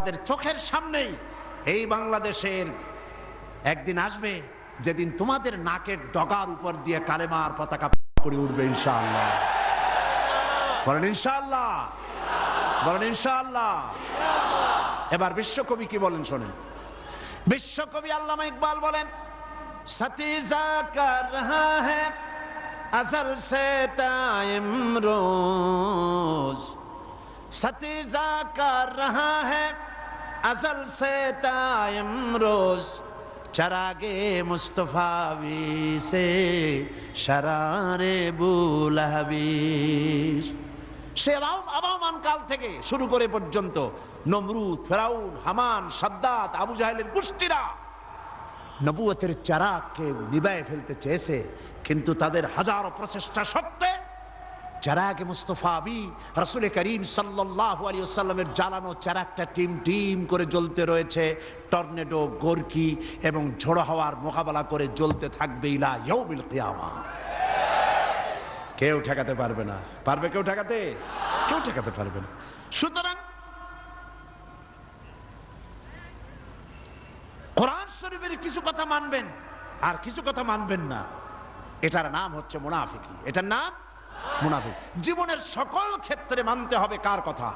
তোমাদের চোখের সামনেই এই বাংলাদেশের একদিন আসবে যেদিন তোমাদের নাকের ডগার উপর দিয়ে কালেমার পতাকা করে উঠবে ইনশাআল্লাহ বলেন ইনশাআল্লাহ বলেন ইনশাআল্লাহ এবার বিশ্বকবি কি বলেন শোনেন বিশ্বকবি আল্লামা ইকবাল বলেন সতীজা কর রহা है अजल से ताइम रोज सतीजा कर रहा है अजल से ताइम रोज चरागे मुस्तफावी से शरारे बुलहबीस সে আবাও- আবাহমান কাল থেকে শুরু করে পর্যন্ত নমরুদ ফেরাউন হামান সাদ্দাত আবু জাহেলের গোষ্ঠীরা নবুয়তের চারাককে নিবায় ফেলতে চেয়েছে কিন্তু তাদের হাজারো প্রচেষ্টা সত্ত্বে চারাকে মুস্তফাবি রসুল করিম আলী জ্বালানো চারাকটা টিম টিম করে জ্বলতে রয়েছে। টর্নেডো এবং ঝোড়ো হাওয়ার মোকাবেলা করে জ্বলতে থাকবে ইলা ইয়ৌমিল কেউ ঠেকাতে পারবে না। পারবে কেউ ঠেকাতে? কেউ ঠেকাতে পারবে না। সুতরাং কোরআন শরীফের কিছু কথা মানবেন, আর কিছু কথা মানবেন না। এটার নাম হচ্ছে মুনাফিকি। এটার নাম মুনাফিক। জীবনের সকল ক্ষেত্রে মানতে হবে কার কথা?